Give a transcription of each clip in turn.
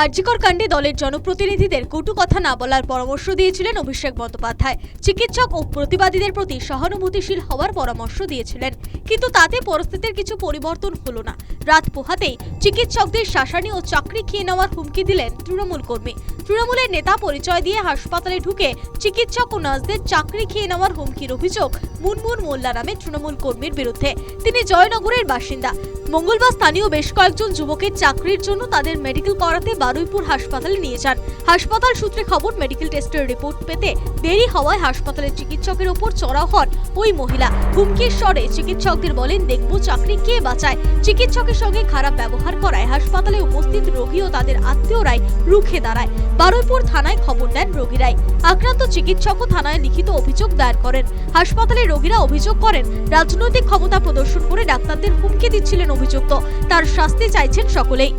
আরজিকর কাণ্ডে দলের জনপ্রতিনিধিদের কটু কথা না বলার পরামর্শ দিয়েছিলেন অভিষেক বন্দ্যোপাধ্যায়। চিকিৎসক ও প্রতিবাদীদের প্রতি সহানুভূতিশীল হওয়ার পরামর্শ দিয়েছিলেন। কিন্তু তাতে পরিস্থিতির কিছু পরিবর্তন হলো না। রাত পোহাতেই চিকিৎসকদের শাসানি ও চাকরি খেয়ে নেওয়ার হুমকি দিলেন তৃণমূল কর্মী। তৃণমূলের নেতা পরিচয় দিয়ে হাসপাতালে ঢুকে চিকিৎসক ও নার্সদের চাকরি খেয়ে নেওয়ার হুমকির অভিযোগ মুনমুন মোল্লা নামে তৃণমূল কর্মীর বিরুদ্ধে। তিনি জয়নগরের বাসিন্দা। মঙ্গলবার স্থানীয় বেশ কয়েকজন যুবকের চাকরির জন্য তাদের মেডিকেল করাতে বারুইপুর হাসপাতালে নিয়ে যান। হাসপাতাল সূত্রে খবর, মেডিকেল টেস্টের রিপোর্ট পেতে দেরি হওয়ায় হাসপাতালের চিকিৎসকের ওপর চড়াও হন ওই মহিলা। হুমকির স্বরে চিকিৎসকদের বলেন, দেখব চাকরি কে বাঁচায়। চিকিৎসকের সঙ্গে খারাপ ব্যবহার করায় হাসপাতালে উপস্থিত রোগী ও তাদের আত্মীয়রাই রুখে দাঁড়ায়। বারুইপুর থানায় খবর দেন রোগীরাই। আক্রান্ত চিকিৎসকও থানায় লিখিত অভিযোগ দায়ের করেন। হাসপাতালে রোগীরা অভিযোগ করেন রাজনৈতিক ক্ষমতা প্রদর্শন করে ডাক্তারদের হুমকি দিচ্ছিলেন অভিযুক্ত। তার শাস্তি চাইছেন সকলেই।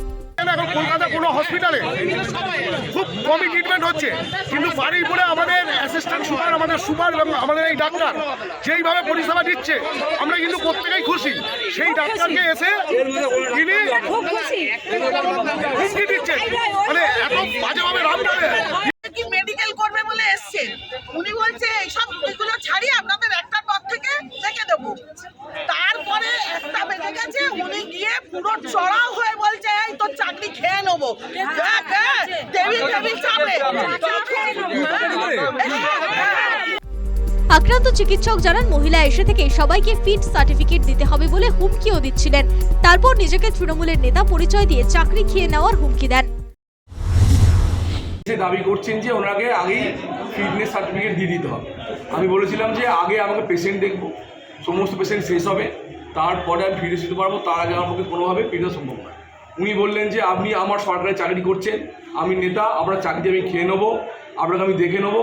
এখন কলকাতা কোনো হসপিটালে খুব কমই ট্রিটমেন্ট হচ্ছে। কিন্তু আমাদের অ্যাসিস্ট্যান্ট সুপার আমাদের সুপার এবং আমাদের এই ডাক্তার যেইভাবে পরিষেবা দিচ্ছে আমরা কিন্তু প্রত্যেকেই খুশি। সেই ডাক্তারকে এসে তিনি হুমকি দিচ্ছেন মানে এত বাজেভাবে রাম টানে কি মেডিকেল করবে বলে এসছেন উনি বলছে এইসব এগুলো ছাড়ি আপনাদের একটার পর থেকে রেখে দেবো তারপরে একটা বেজে গেছে উনি গিয়ে পুরো চড়াও হয়ে বলছে এই তোর চাকরি খেয়ে নেব দেখ হ্যাঁ টেবিল টেবিল চাপে আক্রান্ত চিকিৎসক জানান, মহিলা এসে থেকে সবাইকে ফিট সার্টিফিকেট দিতে হবে বলে হুমকিও দিচ্ছিলেন। তারপর নিজেকে তৃণমূলের নেতা পরিচয় দিয়ে চাকরি খেয়ে নেওয়ার হুমকি দেন। সে দাবি করছেন যে ওনাকে আগেই ফিটনেস সার্টিফিকেট দিয়ে দিতে হবে। আমি বলেছিলাম যে আগে আমাকে পেশেন্ট দেখব, সমস্ত পেশেন্ট শেষ হবে, তারপরে আমি ফিরে দিতে পারব, তার আগে আমার কোনোভাবে ফিরে সম্ভব নয়। উনি বললেন যে, আপনি আমার সরকারে চাকরি করছেন, আমি নেতা আপনার চাকরি আমি খেয়ে নেব, আপনাকে আমি দেখে নেব।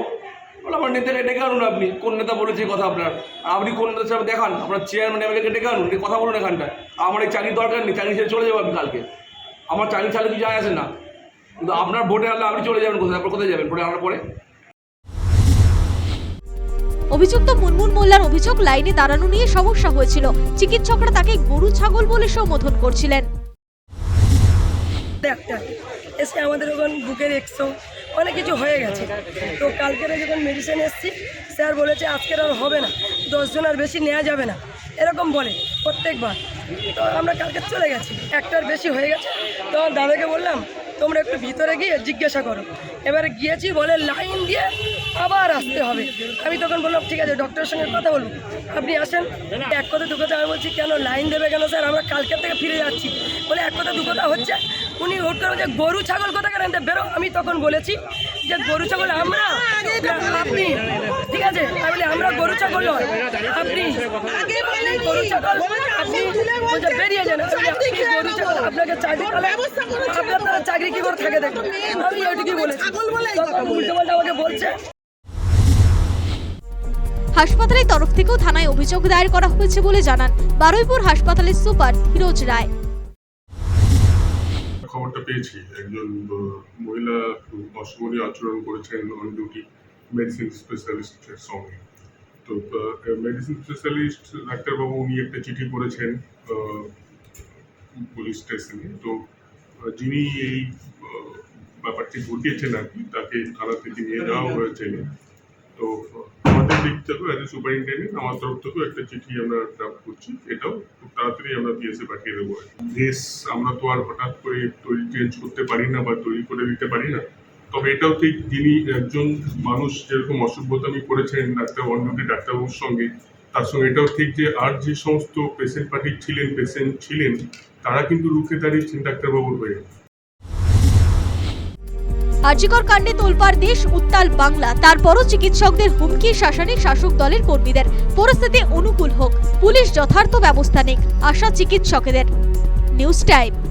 বলে, আমার নেতাকে ডেকে আনুন আপনি। কোন নেতা বলেছে কথা আপনার? আর আপনি কোন নেতা সাহেব দেখান আপনার চেয়ারম্যান এমএলএকে ডেকে আনুন কথা বলুন এখানটায়। আমার এই চাকরির দরকার নেই, চাকরি ছেড়ে চলে যাব আপনি কালকে। আমার চাকরি ছাড়লে কিছু যায় আসে না। কিন্তু আপনার ভোটে আনলে আপনি চলে যাবেন কোথায়? আপনার কোথায় যাবেন? ভোটে আনার পরে? অভিযুক্ত মুনমুন মোল্লার অভিযোগ লাইনে দাঁড়ানো নিয়ে সমস্যা হয়েছিল। চিকিৎসকরা তাকে গরু, ছাগল বলে সম্বোধন করছিলেন। এসে আমাদের ওখানে বুকের এক্সো অনেক কিছু হয়ে গেছে। তো কালকের যখন মেডিসিন এসছি, স্যার বলেছে আজকের আর হবে না, দশজন আর বেশি নেওয়া যাবে না, এরকম বলে প্রত্যেকবার। তো আমরা কালকে চলে গেছি একটার বেশি হয়ে গেছে। তো দাদাকে বললাম, তোমরা একটু ভিতরে গিয়ে জিজ্ঞাসা করো। এবারে গিয়েছি বলে লাইন দিয়ে আবার আসতে হবে। আমি তখন বললাম, ঠিক আছে ডক্টরের সঙ্গে কথা বলব। আপনি আসেন। এক কথা, দু কথা আমি বলছি, কেন লাইন দেবে কেন স্যার? আমরা কালকের থেকে ফিরে যাচ্ছি। বলে, এক কথা, দু কথা হচ্ছে উনি হুট করে বলছে গরু ছাগল কথা কেন বেরো আমি তখন বলেছি যে গরু ছাগল আমরা। আপনি ঠিক আছে? আমি বলি আমরা গরু ছাগল নয়। আপনি গরু ছাগল আপনি বেরিয়ে যান। গরু ছাগল আপনাকে চাকরি আপনার তারা চাকরি কি করে থাকে দেখুন। আমি ওইটুকুই বলেছি। উল্টো পাল্টা আমাকে বলছে। হাসপাতালের তরফ থেকেও থানায় অভিযোগ দায়ের করা হয়েছে বলে জানান বারুইপুর হাসপাতালের সুপার হিরোজ রায়। খবরটা পেয়েছি। একজন মহিলা অশোভনীয় আচরণ করেছেন অন ডিউটি মেডিসিন স্পেশালিস্টের সঙ্গে। তো মেডিসিন স্পেশালিস্ট ডাক্তারবাবু উনি একটা চিঠি করেছেন পুলিশ স্টেশনে তো যিনি এই ব্যাপারটি ঘটিয়েছেন আর কি, তাকে থানা থেকে নিয়ে যাওয়া হয়েছে। তো আমাদের দিক থেকেও অ্যাজ এ সুপারিনটেন্ডেন্ট আমার তরফ থেকেও একটা চিঠি আমরা ড্রাফট করছি। এটাও খুব তাড়াতাড়ি আমরা পিএসএ পাঠিয়ে দেবো। দেশ আমরা তো আর হঠাৎ করে তৈরি চেঞ্জ করতে পারি না বা তৈরি করে দিতে পারি না। তবে এটাও ঠিক যিনি একজন মানুষ যেরকম অসভ্যতামি করেছেন, ডাক্তার অন্যটি ডাক্তারবাবুর সঙ্গে, তার সঙ্গে এটাও ঠিক যে আর যে সমস্ত পেশেন্ট পার্টি ছিলেন পেশেন্ট ছিলেন, তারা কিন্তু রুখে দাঁড়িয়েছেন ডাক্তারবাবুর হয়ে। আর্যিকর কাণ্ডে তোলপার দেশ, উত্তাল বাংলা। তারপরও চিকিৎসকদের হুমকি শাসনে শাসক দলের কর্মীদের। পরিস্থিতি অনুকূল হোক, পুলিশ যথার্থ ব্যবস্থা নিক, আশা চিকিৎসকদের। News time.